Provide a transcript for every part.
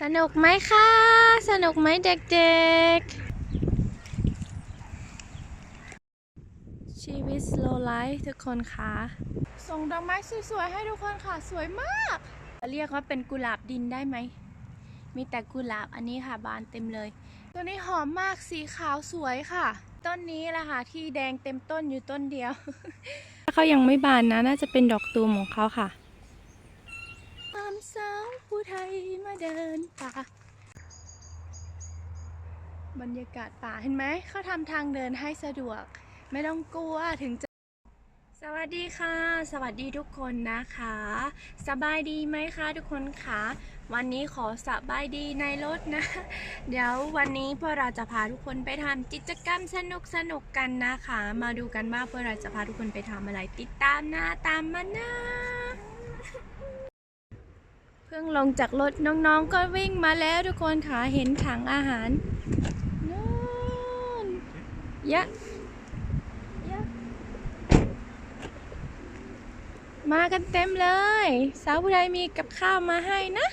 สนุกไหมคะ สนุกไหมเด็กๆ ชีวิต slow life ทุกคนคะ ส่งดอกไม้สวยๆ ให้ทุกคนค่ะ สวยมากจะเรียกว่าเป็นกุหลาบดินได้ไหม มีแต่กุหลาบอันนี้ค่ะบานเต็มเลย ตัวนี้หอมมาก สีขาวสวยค่ะ ต้นนี้แหละค่ะ ที่แดงเต็มต้นอยู่ต้นเดียวถ้าเขายังไม่บานนะ น่าจะเป็นดอกตูมของเขาค่ะตาม สาวผู้ไทยมาเดินป่า บรรยากาศป่าเห็นไหม เขาทำทางเดินให้สะดวก ไม่ต้องกลัวถึงจะ สวัสดีค่ะ สวัสดีทุกคนนะคะ สบายดีไหมคะทุกคนคะ วันนี้ขอสบายดีในรถนะ เดี๋ยววันนี้พวกเราจะพาทุกคนไปทำกิจกรรมสนุกสนุกกันนะคะ มาดูกันว่าพวกเราจะพาทุกคนไปทำอะไรติดตามนะตามมานะ พิ่งลงจากรถน้องๆ ก็วิ่งมาแล้วทุกคนค่ะเห็นถังอาหารนู่นยะยะมากันเต็มเลย สาวผู้ใดมีกับข้าวมาให้นะ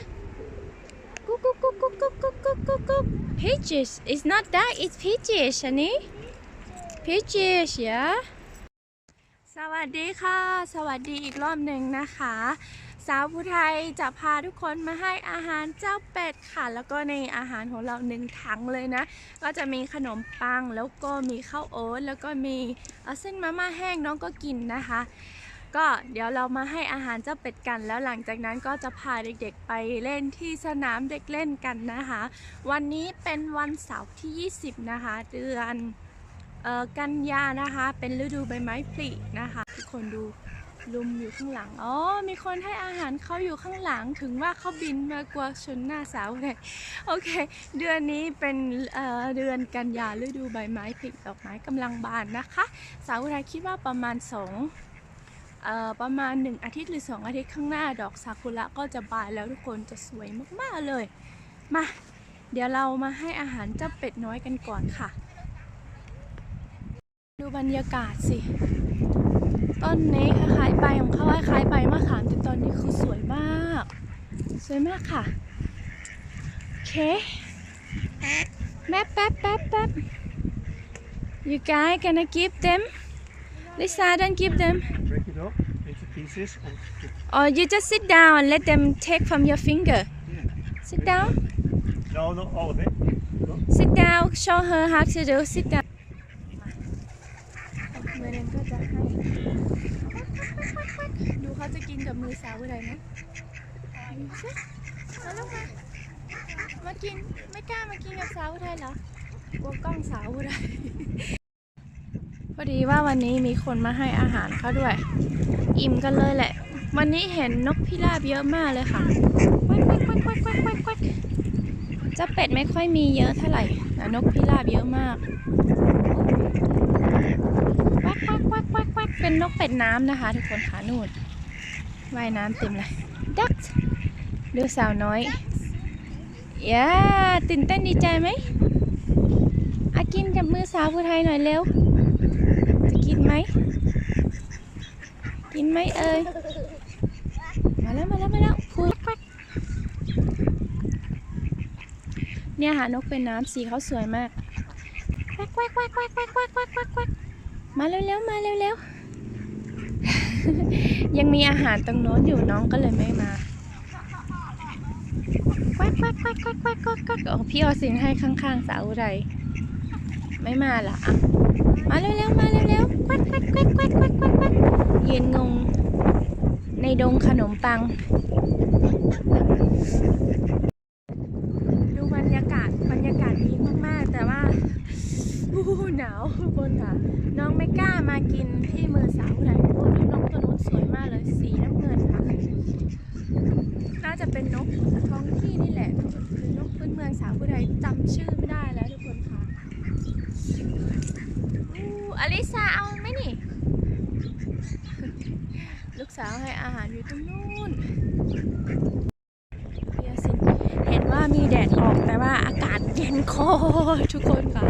กุ๊กกุ๊กกุ๊กกุ๊กกุ๊กกุ๊กกุ๊กกุ๊กกุ๊ก peaches it's not that it's peaches อันนี้ peaches yeah สวัสดีค่ะ สวัสดีอีกรอบหนึ่งนะคะ สาวผู้ไทยจะพาทุกคนมาให้อาหารเจ้าเป็ดค่ะ แล้วก็ในอาหารของเราหนึ่งถังเลยนะ ก็จะมีขนมปังแล้วก็มีข้าวโอ๊ตแล้วก็มีเส้นมาม่าแห้งน้องก็กินนะคะ ก็เดี๋ยวเรามาให้อาหารเจ้าเป็ดกัน แล้วหลังจากนั้นก็จะพาเด็กๆไปเล่นที่สนามเด็กเล่นกันนะคะ วันนี้เป็นวันเสาร์ที่ 20 นะคะ เดือนออกันยานะคะ เป็นฤดูใบไม้ผลินะคะ ทุกคนดู ลุมอยู่ข้างหลัง อ๋อ มีคนให้อาหารเขาอยู่ข้างหลัง ถึงว่าเขาบินมากลัวชนหน้าสาวเลย โอเค เดือนนี้เป็นเเดือนกันยาฤดูใบไม้ผลิดอกไม้กำลังบานนะคะ สาวไทยคิดว่าประมาณสองอประมาณหนึ่งอาทิตย์หรือสองอาทิตย์ข้างหน้าดอกซากุระก็จะบานแล้วทุกคนจะสวยมากๆเลย มา เดี๋ยวเรามาให้อาหารเจ้าเป็ดน้อยกันก่อนค่ะ ดูบรรยากาศสิ ต้นนี้คล้ายๆใบของเขาคล้ายๆใบมะขามแต่ตอนนี้คือสวยมาก สวยมากค่ะโอเคแป๊บแป๊บแป๊บแป๊บ you guys gonna give them Lisa don't give them Break it up into pieces and or you just sit down and let them take from your finger sit down no, not all of it. sit down show her how to do sit down มือนึงก็จะให้ ดูเขาจะกินกับมือสาวอะไรนะดูสิมาลูกมามากินไม่กล้ามากินกับสาวไทยเหรอกลัวกล้องสาวไทยพอดีว่าวันนี้มีคนมาให้อาหารเขาด้วย อิ่มกันเลยแหละ วันนี้เห็นนกพิราบเยอะมากเลยค่ะควักควักควักควักควักควกแควกจ้าเป็ดไม่ค่อยมีเยอะเท่าไหร่แต่นกพิราบเยอะมาก วกแควกควกควกแควกเป็นนกเป็ดน้ำนะคะ ทุกคนขานูนว่ายน้ำเต็มเลยดักดูสาวน้อยย่าตื่นเต้นดีใจไหมอากินกับมือสาวผู้ไทยหน่อยเร็ว จะกินไหม กินไหมเอ่ย มาแล้วมาแล้วมาแล้วพูดแควกเนี่ยค่ะนกเป็นน้ำสีเขาสวยมากแควกแควก มาเร็วๆมาเร็วๆ ยังมีอาหารตรงโน้นอยู่น้องก็เลยไม่มาแควกแควกแควกแควกแควกแควกแควกโอ้พี่ออสินให้ข้างๆ สาวไร ไม่มาละอะมาเร็วๆมาเร็วๆแควกแควกแควกแควกแควกแควกแควกยืนงง ในดงขนมปัง ดูบรรยากาศบรรยากาศดีมากๆ แต่ว่าหนาวทุกคนค่ะ น้องไม่กล้ามากินที่มือสาวไหนโอ้ดูนกตัวนู้นสวยมากเลยสีน้ำเงินค่ะ น่าจะเป็นนกท้องที่นี่แหละคือนกพื้นเมืองสาวผู้ใดจำชื่อไม่ได้แล้วทุกคนค่ะอู้อลิซาเอาไหมนี่ ลูกสาวให้อาหารอยู่ตรงนู้นเบียสินเห็นว่ามีแดดออกแต่ว่าอากาศเย็นคอทุกคนค่ะ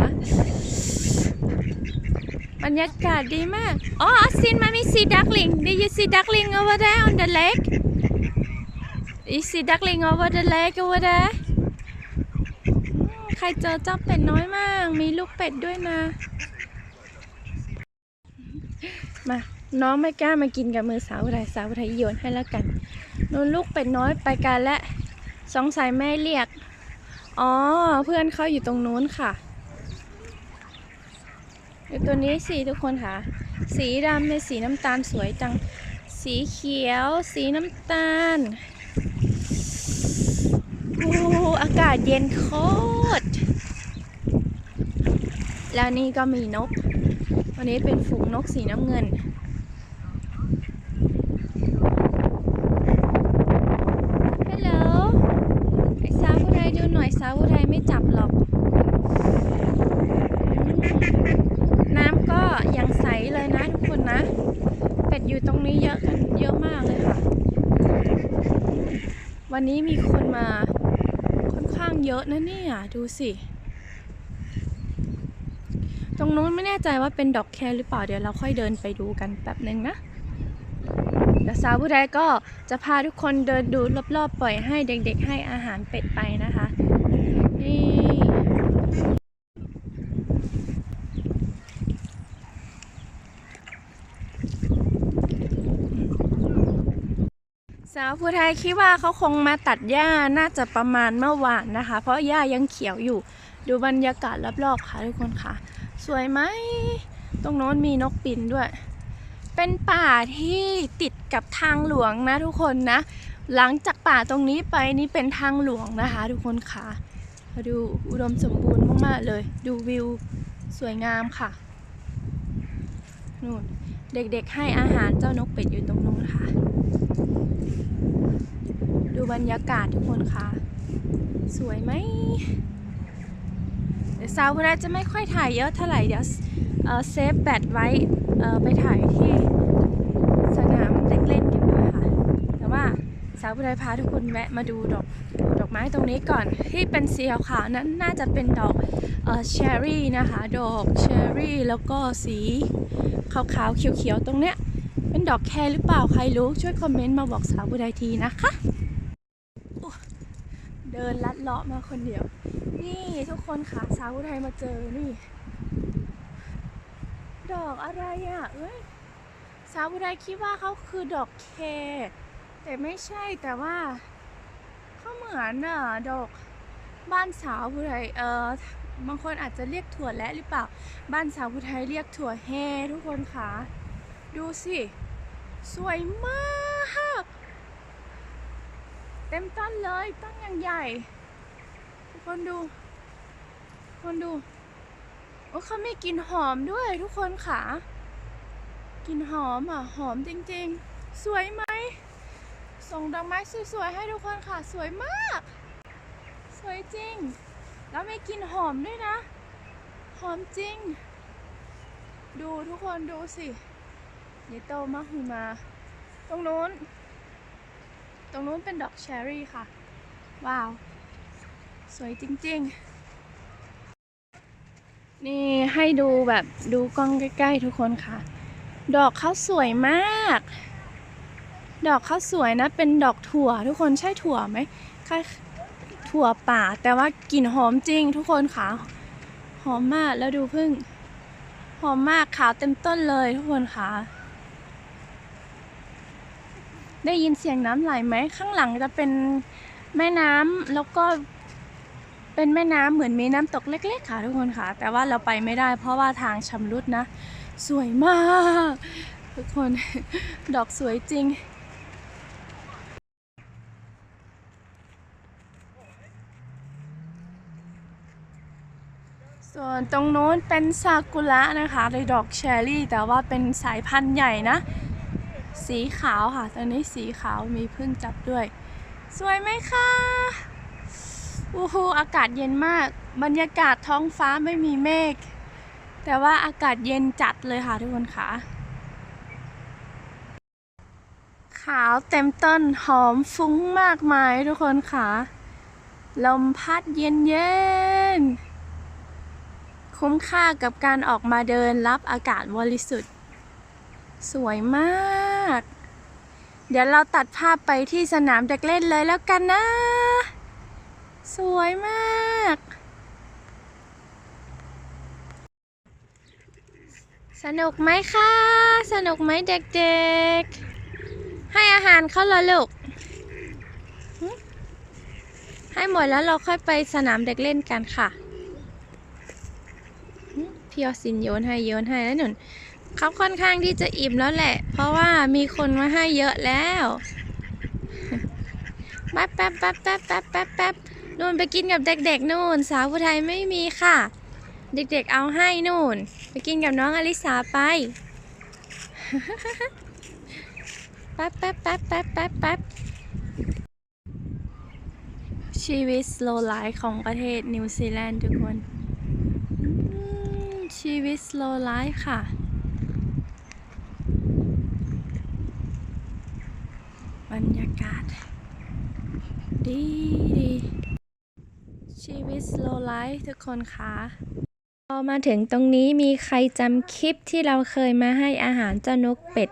บรรยากาศดีมาก อ๋อออสซินมามี see duckling did you see duckling over there on the lake you see duckling over the lake over there รเจอเจ้าเป็ดน้อยมาก มีลูกเป็ดด้วยนะ มา น้องไม่กล้ามากินกับมือสาวไทยสาวไทยโยนให้แล้วกันนูนลูกเป็ดน้อยไปกันและสงสัยแม่เรียก อ๋อ เพื่อนเขาอยู่ตรงนู้นค่ะ ดูตัวนี้สิทุกคนค่ะ สีดำเป็นสีน้ำตาลสวยจัง สีเขียว สีน้ำตาลโอ้อากาศเย็นโคตร แล้วนี่ก็มีนก วันนี้เป็นฝูงนกสีน้ำเงิน ฮัลโหล ไอ้สาวผู้ไทยดูหน่อยสาวผู้ไทยไม่จับหรอก น้ำก็ยังใสเลยนะทุกคนนะ เป็ดอยู่ตรงนี้เยอะกันเยอะมากเลยค่ะ วันนี้มีคนมาค่อนข้างเยอะนะเนี่ย ดูสิ ตรงนู้นไม่แน่ใจว่าเป็นดอกแครหรือเปล่า เดี๋ยวเราค่อยเดินไปดูกันแป๊บหนึ่งนะเดี๋ยวสาวผู้ใดก็จะพาทุกคนเดินดูรอบๆ ปล่อยให้เด็กๆ ให้อาหารเป็ดไปนะคะ นี่ สาวผู้ไทยคิดว่าเขาคงมาตัดหญ้าน่าจะประมาณเมื่อวานนะคะ เพราะหญ้ายังเขียวอยู่ ดูบรรยากาศรอบๆค่ะทุกคนค่ะ สวยไหมตรงโน้นมีนกปิ่นด้วย เป็นป่าที่ติดกับทางหลวงนะทุกคนนะ หลังจากป่าตรงนี้ไปนี่เป็นทางหลวงนะคะ ทุกคนค่ะมาดูอุดมสมบูรณ์มากๆเลย ดูวิวสวยงามค่ะนู่นเด็กๆให้อาหารเจ้านกเป็ดอยู่ตรงนู้นค่ะ ดูบรรยากาศทุกคนค่ะ สวยไหมเดี๋ยวซาวคนแรกจะไม่ค่อยถ่ายเยอะเท่าไหร่เดี๋ยวเซฟแบตไว้ไปถ่ายที่สนามเด็กเล่นกันด้วยค่ะ แต่ว่าสาวผู้ใดพาทุกคนแวะมาดูดอกดอกไม้ตรงนี้ก่อนที่เป็นสีขาวๆนั้นน่าจะเป็นดอกเอ่อเชอรี่นะคะ ดอกเชอร์รี่แล้วก็สีขาวๆเขียวๆตรงเนี้ย นดอกแครหรือเปล่าใครรู้ช่วยคอมเมนต์มาบอกสาวผู้ใดทีนะคะ เดินลัดเลาะมาคนเดียว นี่ทุกคนค่ะสาวอุทัยมาเจอนี่ ดอกอะไรอะเอ้ยสาวอุทัยคิดว่าเขาคือดอกเคแต่ไม่ใช่แต่ว่าเขาเหมือนอะดอกบ้านสาวอุทัยเออบางคนอาจจะเรียกถั่วและหรือเปล่า บ้านสาวอุทัยเรียกถั่วแฮทุกคนค่ะ ดูสิ สวยมาก เต็มต้นเลยต้นอย่างใหญ่ ทุกคนดู ทุกคนดูโอ้เขามีกลิ่นหอมด้วยทุกคนค่ะกลิ่นหอมอะ หอมจริงๆ สวยไหม ส่งดอกไม้สวยๆ ให้ทุกคนค่ะ สวยมาก สวยจริง แล้วมีกลิ่นหอมด้วยนะ หอมจริง ดูทุกคนดูสิ นี่โตมากหูมา ตรงนู้น ตรงนู้นเป็นดอกเชอรี่ค่ะ ว้าว สวยจริง ๆ นี่ให้ดูแบบดูกล้องใกล้ ๆ ทุกคนค่ะ ดอกเขาสวยมาก ดอกเขาสวยนะ เป็นดอกถั่ว ทุกคนใช่ถั่วไหมคล้ายถั่วป่า แต่ว่ากลิ่นหอมจริงทุกคนค่ะ หอมมากแล้วดูพึ่งหอมมากขาวเต็มต้นเลยทุกคนค่ะ ได้ยินเสียงน้ำไหลไหมข้างหลังจะเป็นแม่น้ำแล้วก็เป็นแม่น้ำเหมือนมีน้ำตกเล็ก ๆ ค่ะทุกคนค่ะ แต่ว่าเราไปไม่ได้ เพราะว่าทางชำรุดนะ สวยมาก ทุกคนดอกสวยจริงส่วนตรงโน้นเป็นซากุระนะคะในดอกแชร์รี่ แต่ว่าเป็นสายพันธุ์ใหญ่นะ สีขาวค่ะ ตอนนี้สีขาวมีพึ่งจับด้วย สวยไหมคะโอ้โหอากาศเย็นมาก บรรยากาศท้องฟ้าไม่มีเมฆ แต่ว่าอากาศเย็นจัดเลยค่ะทุกคนค่ะ ขาวเต็มต้นหอมฟุ้งมากมายทุกคนค่ะ ลมพัดเย็นเย็นๆคุ้มค่ากับการออกมาเดินรับอากาศบริสุทธิ์ สวยมากาก เดี๋ยวเราตัดภาพไปที่สนามเด็กเล่นเลยแล้วกันนะ สวยมาก สนุกไหมคะ สนุกไหมเด็กๆ ให้อาหารเขาเลยลูก ให้หมดแล้วเราค่อยไปสนามเด็กเล่นกันค่ะพี่ออสินโยนให้โยนให้แล้วหนุน เขาค่อนข้างที่จะอิ่มแล้วแหละ เพราะว่ามีคนมาให้เยอะแล้วแป๊บแป๊บแป๊บแป๊บแป๊บแป๊บแป๊บนู่นไปกินกับเด็กๆนู่น สาวผู้ไทยไม่มีค่ะ เด็กๆเอาให้นู่น ไปกินกับน้องอลิสาไปแป๊บแป๊บแป๊บแป๊บแป๊บแป๊บชีวิต slow life ของประเทศนิวซีแลนด์ทุกคนชีวิต slow life ค่ะ บรรยากาศ ดีดีชีวิต slow life ทุกคนคะพอมาถึงตรงนี้มีใครจำคลิปที่เราเคยมาให้อาหารเจ้านกเป็ด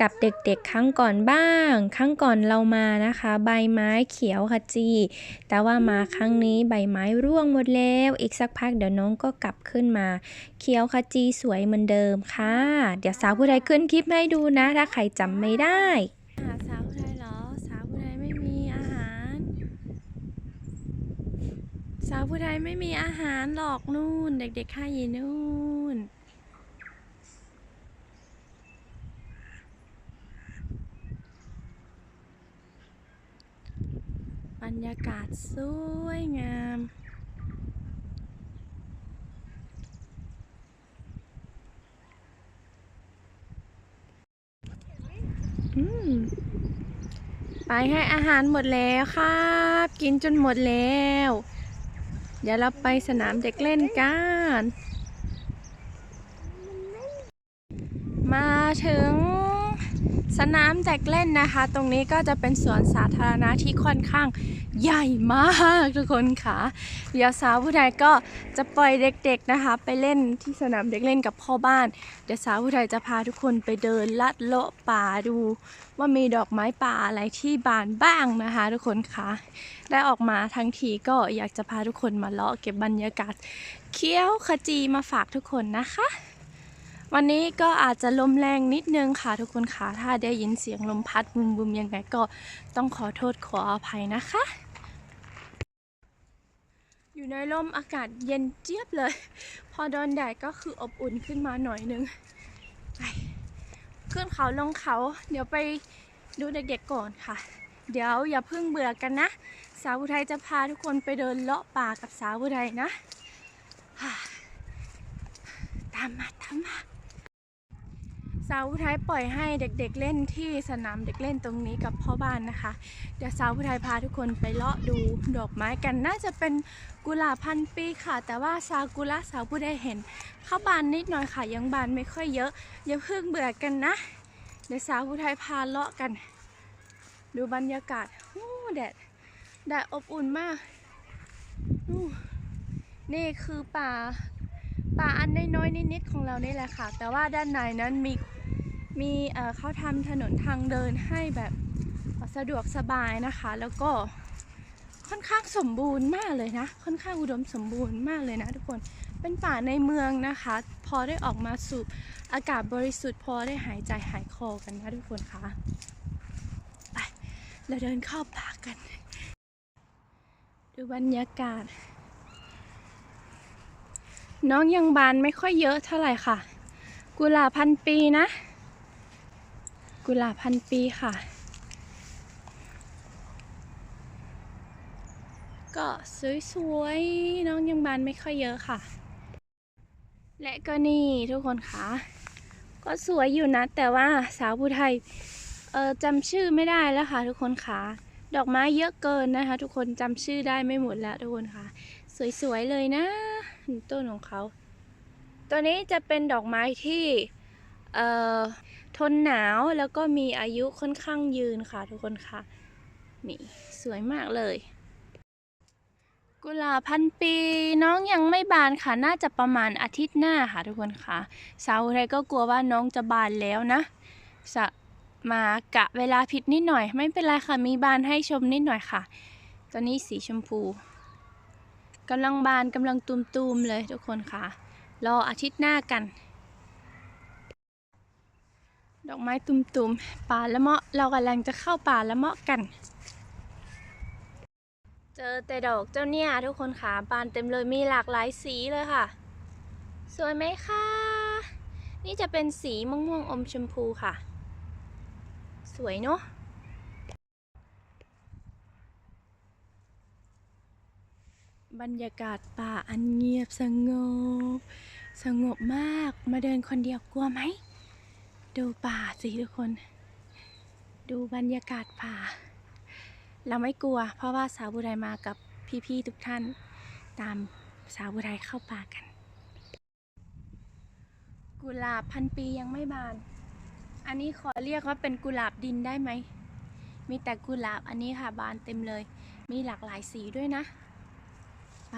กับเด็กๆ ครั้งก่อนบ้าง ครั้งก่อนเรามานะคะ ใบไม้เขียวขจี แต่ว่ามาครั้งนี้ใบไม้ร่วงหมดแล้ว อีกสักพักเดี๋ยวน้องก็กลับขึ้นมา เขียวขจีสวยเหมือนเดิมค่ะ เดี๋ยวสาวผู้ใดขึ้นคลิปให้ดูนะ ถ้าใครจำไม่ได้หาสาวผู้ใดเหรอ สาวผู้ใดไม่มีอาหาร สาวผู้ใดไม่มีอาหารหรอกนู่น เด็กๆข้ายีนู่น บรรยากาศสวยงามไปให้อาหารหมดแล้วครับ กินจนหมดแล้ว เดี๋ยวเราไปสนามเด็กเล่นกัน มาถึง สนามเด็กเล่นนะคะ ตรงนี้ก็จะเป็นสวนสาธารณะที่ค่อนข้างใหญ่มากทุกคนค่ะ เดี๋ยวสาวผู้ใดก็จะปล่อยเด็กๆนะคะ ไปเล่นที่สนามเด็กเล่นกับพ่อบ้าน เดี๋ยวสาวผู้ใดจะพาทุกคนไปเดินลัดเลาะป่าดู ว่ามีดอกไม้ป่าอะไรที่บานบ้างนะคะ ทุกคนคะได้ออกมาทั้งทีก็อยากจะพาทุกคนมาเลาะเก็บบรรยากาศเคี้ยวขจีมาฝากทุกคนนะคะ วันนี้ก็อาจจะลมแรงนิดนึงค่ะทุกคนค่ะ ถ้าได้ยินเสียงลมพัดบุมบุมยังไงก็ต้องขอโทษขออภัยนะคะ อยู่ในร่มอากาศเย็นเจี๊ยบเลย พอโดนแดดก็คืออบอุ่นขึ้นมาหน่อยนึงไปขึ้นเขาลงเขา เดี๋ยวไปดูเด็กๆก่อนค่ะ เดี๋ยวอย่าเพิ่งเบื่อกันนะ สาวอุทัยจะพาทุกคนไปเดินเลาะป่ากับสาวอุทัยนะตามมาตามมา สาวอุทัยปล่อยให้เด็กๆเล่นที่สนามเด็กเล่นตรงนี้กับพ่อบ้านนะคะ เดี๋ยวสาวอุทัยพาทุกคนไปเลาะดูดอกไม้กันน่าจะเป็นกุหลาบพันปีค่ะ แต่ว่าซากุระสาวผู้ใดเห็นเข้าบานนิดหน่อยค่ะ ยังบานไม่ค่อยเยอะอย่าเพิ่งเบื่อกันนะ เดี๋ยวสาวอุทัยพาเลาะกัน ดูบรรยากาศโอ้แดดแดดอบอุ่นมากนี่คือป่าป่าอันน้อยๆนิดๆของเรานี่แหละค่ะ แต่ว่าด้านในนั้นมี มีเขาทำถนนทางเดินให้แบบสะดวกสบายนะคะ แล้วก็ค่อนข้างสมบูรณ์มากเลยนะ ค่อนข้างอุดมสมบูรณ์มากเลยนะทุกคนเป็นป่าในเมืองนะคะ พอได้ออกมาสูบอากาศบริสุทธิ์พอได้หายใจหายคอกันนะทุกคนคะไปเราเดินเข้าป่ากัน ดูบรรยากาศ น้องยังบานไม่ค่อยเยอะเท่าไหร่ค่ะ กุหลาบพันปีนะ กุหลาบพันปีค่ะ ก็สวยๆ น้องยังบานไม่ค่อยเยอะค่ะ และก็นี่ทุกคนคะก็สวยอยู่นะ แต่ว่าสาวผู้ไทยเออจำชื่อไม่ได้แล้วค่ะทุกคนคะดอกไม้เยอะเกินนะคะ ทุกคนจำชื่อได้ไม่หมดแล้วทุกคนคะสวยๆเลยนะต้นของเขา ตัวนี้จะเป็นดอกไม้ที่เออ ทนหนาวแล้วก็มีอายุค่อนข้างยืนค่ะทุกคนค่ะนี่สวยมากเลย กุหลาบพันปีน้องยังไม่บานค่ะ น่าจะประมาณอาทิตย์หน้าค่ะทุกคนค่ะสาวไทยก็กลัวว่าน้องจะบานแล้วนะสะมากะเวลาผิดนิดหน่อย ไม่เป็นไรค่ะมีบานให้ชมนิดหน่อยค่ะตัวนี้สีชมพูกำลังบานกำลังตูมๆเลยทุกคนค่ะ รออาทิตย์หน้ากัน ดอกไม้ตุ่มๆ ป่าละเมาะ เรากำลังจะเข้าป่าละเมาะกัน เจอแต่ดอกเจ้าเนี่ยทุกคนค่ะบานเต็มเลยมีหลากหลายสีเลยค่ะ สวยไหมคะ นี่จะเป็นสีม่วงม่วงๆอมชมพูค่ะ สวยเนาะบรรยากาศป่าอันเงียบสงบ สงบมากมาเดินคนเดียวกลัวไหม ดูป่าสิทุกคน ดูบรรยากาศป่า เราไม่กลัว เพราะว่าสาวบุไรมากับพี่ๆทุกท่าน ตามสาวบุไรเข้าป่ากัน กุหลาบพันปียังไม่บาน อันนี้ขอเรียกว่าเป็นกุหลาบดินได้ไหม มีแต่กุหลาบอันนี้ค่ะบานเต็มเลย มีหลากหลายสีด้วยนะ ไป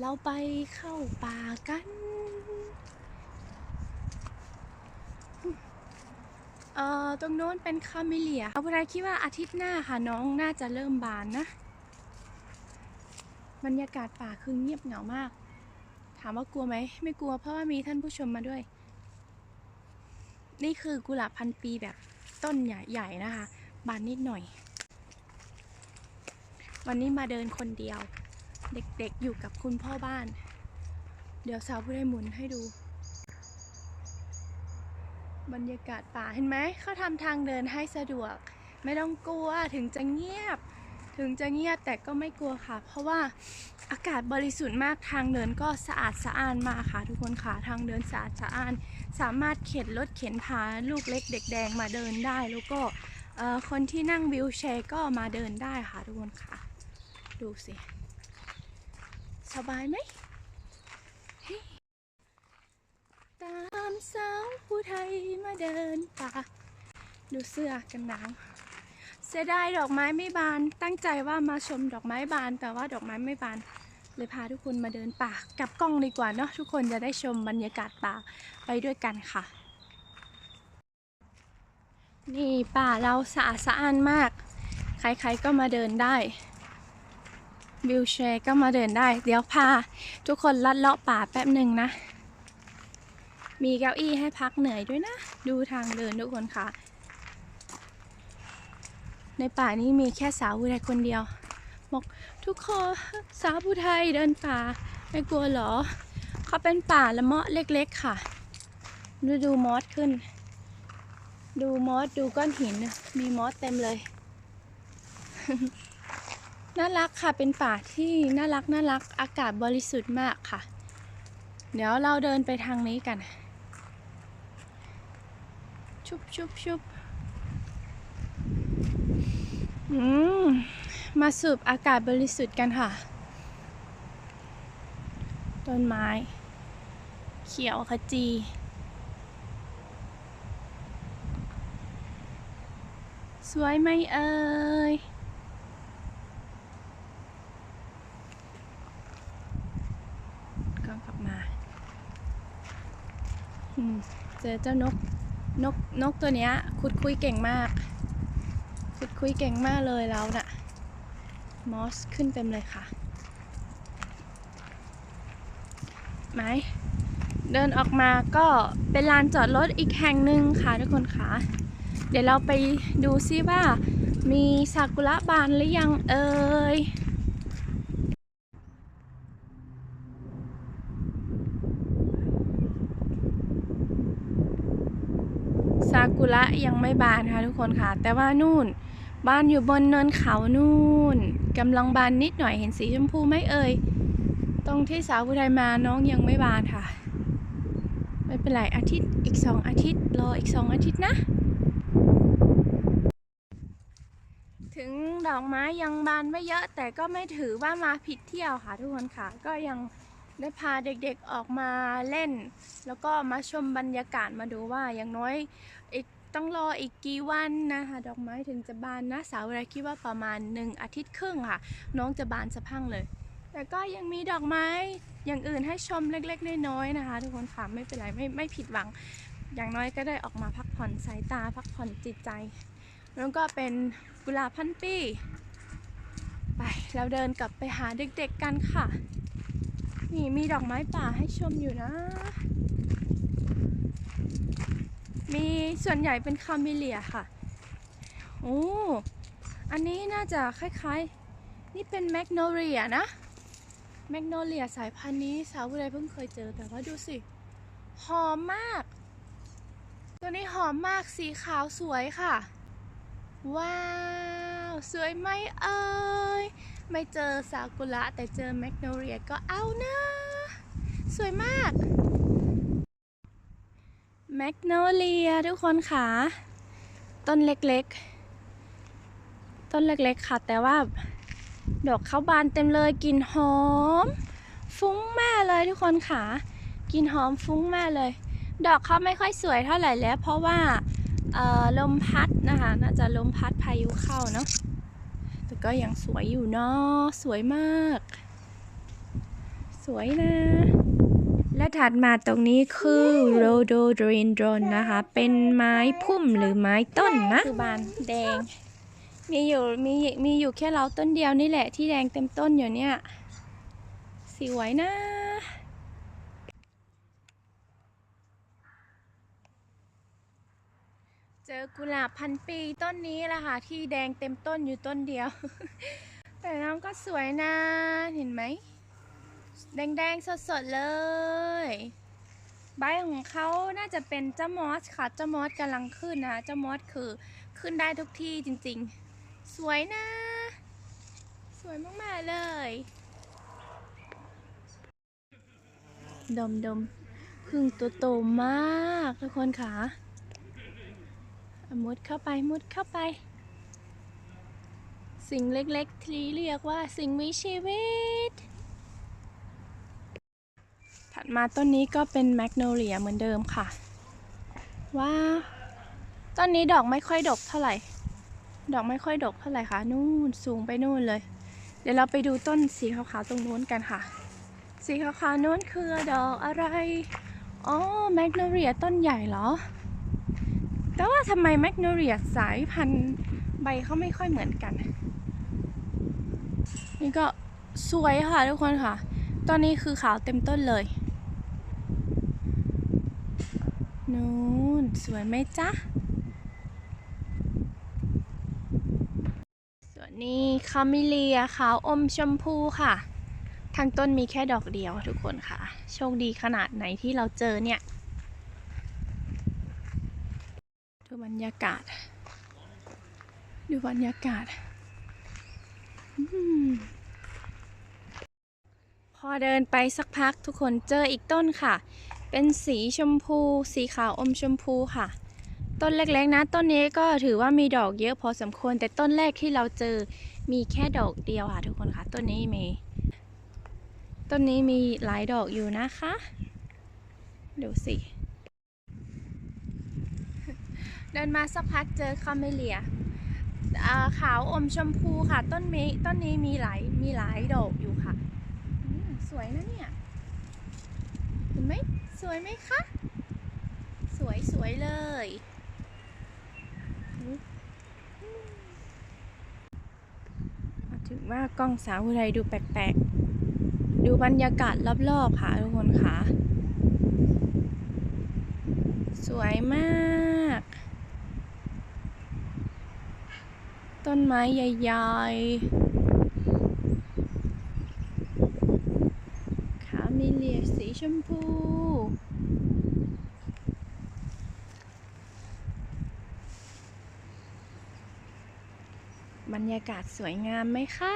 เราไปเข้าป่ากัน เอ่อตรงโน้นเป็นคาเมเลียเอาอะไรคิดว่าอาทิตย์หน้าค่ะน้องน่าจะเริ่มบานนะ บรรยากาศป่าคือเงียบเหงามาก ถามว่ากลัวไหม ไม่กลัวเพราะว่ามีท่านผู้ชมมาด้วย นี่คือกุหลาบพันปีแบบต้นใหญ่ๆนะคะ บานนิดหน่อย วันนี้มาเดินคนเดียว เด็กๆอยู่กับคุณพ่อบ้าน เดี๋ยวสาวผู้ได้หมุนให้ดู บรรยากาศป่าเห็นไหมเขาทำทางเดินให้สะดวก ไม่ต้องกลัวถึงจะเงียบ ถึงจะเงียบแต่ก็ไม่กลัวค่ะ เพราะว่าอากาศบริสุทธิ์มากทางเดินก็สะอาดสะอ้านมากค่ะทุกคนค่ะทางเดินสะอาดสะอ้าน สามารถเข็นรถเข็นพาลูกเล็กเด็กแดงมาเดินได้แล้วก็คนที่นั่งวิวแชร์ก็มาเดินได้ค่ะทุกคนค่ะ ดูสิ สบายไหมเฮ้ย ตามสาวผู้ไทยมาเดินป่าดูเสื้อกันหนาวเสียดายดอกไม้ไม่บาน ตั้งใจว่ามาชมดอกไม้บาน แต่ว่าดอกไม้ไม่บาน เลยพาทุกคนมาเดินป่ากลับกล้องดีกว่าเนาะทุกคนจะได้ชมบรรยากาศป่าไปด้วยกันค่ะ นี่ป่าเราสะอาดสะอ้านมาก ใครๆก็มาเดินได้วิวแชร์ก็มาเดินได้ เดี๋ยวพาทุกคนลัดเลาะป่าแป๊บหนึ่งนะ มีเก้าอี้ให้พักเหนื่อยด้วยนะ ดูทางเดินทุกคนค่ะ ในป่านี้มีแค่สาวผู้ไทยคนเดียวบอกทุกคนสาวผู้ไทยเดินป่า ไม่กลัวเหรอ เขาเป็นป่าละเมาะเล็กๆค่ะ ดูดูมอสขึ้น ดูมอสดูก้อนหิน มีมอสเต็มเลย น่ารักค่ะเป็นป่าที่น่ารักน่ารักอากาศบริสุทธิ์มากค่ะเดี๋ยวเราเดินไปทางนี้กัน ชุบชุบชุบมมาสูบอากาศบริสุทธิ์กันค่ะ ต้นไม้ เขียวขจี สวยไหมเอ่ยก็กลับมา เจอเจ้านก นกนกตัวเนี้ยคุดคุยเก่งมาก คุดคุยเก่งมากเลยเราน่ะมอสขึ้นเต็มเลยค่ะไหมเดินออกมาก็เป็นลานจอดรถอีกแห่งหนึ่งค่ะทุกคนค่ะ เดี๋ยวเราไปดูซิว่ามีซากุระบานหรือยังเอ่ย ซากุ ระยังไม่บานค่ะทุกคนค่ะ แต่ว่านู่นบานอยู่บนเนินเขานู่นกำลังบานนิดหน่อยเห็นสีชมพูไหมเอ่ยตรงที่สาวผู้ไทยมาน้องยังไม่บานค่ะ ไม่เป็นไรอาทิตย์อีกสองอาทิตย์รออีกสองอาทิตย์นะ ถึงดอกไม้ยังบานไม่เยอะแต่ก็ไม่ถือว่ามาผิดเที่ยวค่ะทุกคนค่ะ ก็ยังได้พาเด็กๆออกมาเล่น แล้วก็มาชมบรรยากาศมาดูว่าอย่างน้อย ต้องรออีกกี่วันนะคะ ดอกไม้ถึงจะบานนะสาวอะไรคิดว่าประมาณหนึ่งอาทิตย์ครึ่งค่ะ น้องจะบานสะพังเลย แต่ก็ยังมีดอกไม้อย่างอื่นให้ชมเล็กๆน้อยๆนะคะ ทุกคนค่ะไม่เป็นไรไม่ไม่ผิดหวัง อย่างน้อยก็ได้ออกมาพักผ่อนสายตาพักผ่อนจิตใจ แล้วก็เป็นกุหลาบพันปีไปเราเดินกลับไปหาเด็กๆกันค่ะ นี่มีดอกไม้ป่าให้ชมอยู่นะ มีส่วนใหญ่เป็นคาเมเลียค่ะ โอ้ อันนี้น่าจะคล้ายๆ นี่เป็นแมกโนเลียนะ แมกโนเลียสายพันธุ์นี้สาวอะไรเพิ่งเคยเจอแต่ว่าดูสิ หอมมาก ตัวนี้หอมมากสีขาวสวยค่ะ ว้าว สวยไหมเอ่ย ไม่เจอซากุระแต่เจอแมกโนเลียก็เอานะ สวยมาก แมกโนเลียทุกคนค่ะ ต้นเล็กๆ ต้นเล็กๆค่ะ แต่ว่า ดอกเขาบานเต็มเลยกลิ่นหอม ฟุ้งแม่เลยทุกคนค่ะกลิ่นหอมฟุ้งแม่เลย ดอกเขาไม่ค่อยสวยเท่าไหร่แล้ว เพราะว่าลมพัดนะคะ น่าจะลมพัดพายุเข้าเนาะแต่ก็ยังสวยอยู่เนาะสวยมาก สวยนะ และถัดมาตรงนี้คือโรโดดรินดรนนะคะ เป็นไม้พุ่มหรือไม้ต้นนะคือบานแดง มีอยู่มีมีอยู่แค่เราต้นเดียวนี่แหละที่แดงเต็มต้นอยู่เนี่ยสวยนะเจอกุหลาบพันปีต้นนี้แหละค่ะ ที่แดงเต็มต้นอยู่ต้นเดียว แต่น้องก็สวยนะ เห็นไหม แดงๆ สดๆ เลย ใบของเขาน่าจะเป็นเจ้ามอสค่ะ เจ้ามอสกำลังขึ้นนะคะเจ้ามอสคือขึ้นได้ทุกที่จริงๆ สวยนะ สวยมากๆ เลย ดมดมๆพึ่งตัวโตมากทุกคนคะ่ะ มุดเข้าไปมุดเข้าไป สิ่งเล็กๆที่เรียกว่าสิ่งมีชีวิต ถัดมาต้นนี้ก็เป็นแมกโนเลียเหมือนเดิมค่ะ ว้าต้นนี้ดอกไม่ค่อยดกเท่าไหร่ ดอกไม่ค่อยดกเท่าไหร่ค่ะ นู่นสูงไปนู่นเลย เดี๋ยวเราไปดูต้นสีขาวๆตรงนู้นกันค่ะ สีขาวๆนู้นคือดอกอะไร อ๋อแมกโนเลียต้นใหญ่เหรอ แต่ว่าทำไมแมกโนเลียสายพันธุ์ใบเขาไม่ค่อยเหมือนกัน นี่ก็สวยค่ะทุกคนค่ะ ตอนนี้คือขาวเต็มต้นเลย นู่นสวยไหมจ๊ะ ส่วนนี้คาเมิเลียขาวอมชมพูค่ะ ทางต้นมีแค่ดอกเดียวทุกคนค่ะ โชคดีขนาดไหนที่เราเจอเนี่ยดูบรรยากาศ ดูบรรยากาศอืมพอเดินไปสักพักทุกคนเจออีกต้นค่ะ เป็นสีชมพู สีขาวอมชมพูค่ะ ต้นเล็กๆนะ ต้นนี้ก็ถือว่ามีดอกเยอะพอสมควร แต่ต้นแรกที่เราเจอมีแค่ดอกเดียวค่ะทุกคนค่ะ ต้นนี้มี ต้นนี้มีหลายดอกอยู่นะคะ ดูสิ เดินมาสักพักเจอคาเมเลียอ่าขาวอมชมพูค่ะ ต้นนี้ต้นนี้มีหลายมีหลายดอกอยู่ค่ะ สวยนะเนี่ย สวยไหมคะ สวยสวยเลยถึงว่ากล้องสาวอุไรดูแปลกๆ ดูบรรยากาศรอบๆค่ะทุกคนค่ะ สวยมาก ต้นไม้ใหญ่ๆ ขามีเหลียสีชมพู บ รรยากาศสวยงามไหมคะ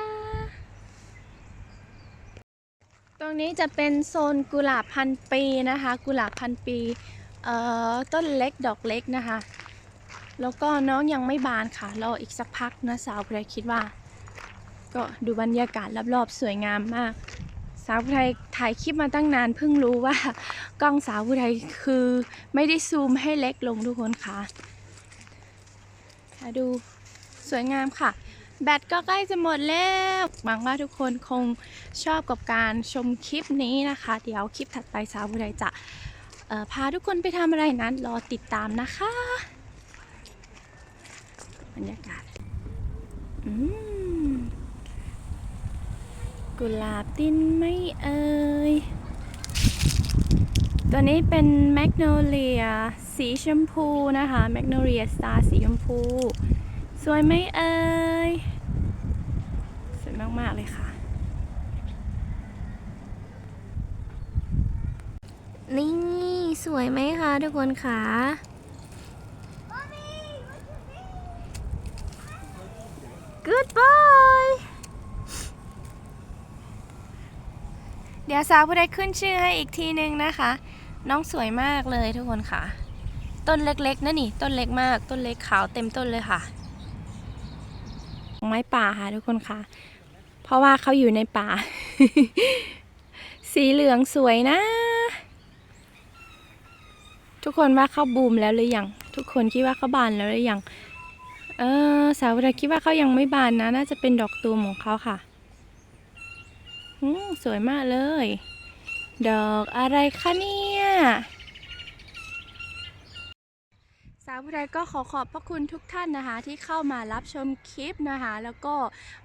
ตรงนี้จะเป็นโซนกุหลาบพันปีนะคะ กุหลาบพันปีต้นเล็กดอกเล็กนะคะ แล้วก็น้องยังไม่บานค่ะ รออีกสักพักนะสาวเพรคิดว่า ก็ดูบรรยากาศรอบๆสวยงามมากสาวไทยถ่ายคลิปมาตั้งนานเพิ่งรู้ว่ากล้องสาวไทยคือไม่ได้ซูมให้เล็กลงทุกคนคะค่ะดูสวยงามค่ะ แบตก็ใกล้จะหมดแล้วหวังว่าทุกคนคงชอบกับการชมคลิปนี้นะคะ เดี๋ยวคลิปถัดไปสาวไทยจะพาทุกคนไปทำอะไรนั้นรอติดตามนะคะบรรยากาศอืมกุหลาบติ้นไม่เอ่ยตัวนี้เป็นแมกโนเลียสีชมพูนะคะแมกโนเลียสตาร์สีชมพู สวยไหมเอ่ยสวยมาก ๆ เลยค่ะ นี่ สวยไหมคะทุกคนคะ Good boy เดี๋ยวสาวผู้ใดขึ้นชื่อให้อีกทีนึงนะคะ น้องสวยมากเลยทุกคนค่ะ ต้นเล็กๆนะนี่ ต้นเล็กมาก ต้นเล็กขาวเต็มต้นเลยค่ะ ไม้ป่าค่ะทุกคนค่ะ เพราะว่าเขาอยู่ในป่า สีเหลืองสวยนะ ทุกคนว่าเขาบูมแล้วหรือยัง ทุกคนคิดว่าเขาบานแล้วหรือยัง เออสาวดาคิดว่าเขายังไม่บานนะ น่าจะเป็นดอกตูมของเขาค่ะอืมสวยมากเลย ดอกอะไรคะเนี่ย สาว ผู้ใดก็ขอขอบพระคุณทุกท่านนะคะ ที่เข้ามารับชมคลิปนะคะ แล้วก็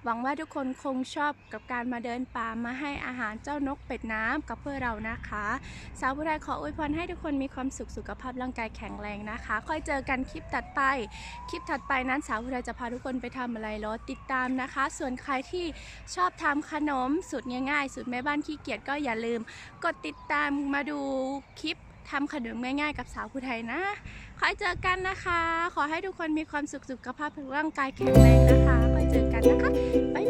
หวังว่าทุกคนคงชอบกับการมาเดินป่ามาให้อาหารเจ้านกเป็ดน้ำกับเพื่อเรานะคะ สาวผู้ใดขออวยพรให้ทุกคนมีความสุขสุขภาพร่างกายแข็งแรงนะคะ ค่อยเจอกันคลิปตัดไป คลิปถัดไปนั้นสาวผู้ใดจะพาทุกคนไปทำอะไรรอติดตามนะคะ ส่วนใครที่ชอบทำขนมสูตรง่ายๆสูตรแม่บ้านขี้เกียจก็อย่าลืม กดติดตามมาดูคลิปทำขนมง่ายๆ กับสาวผู้ไทยนะ คอยเจอกันนะคะ ขอให้ทุกคนมีความสุขสุขภาพร่างกายแข็งแรงนะคะคอยเจอกันนะคะบ๊ายบาย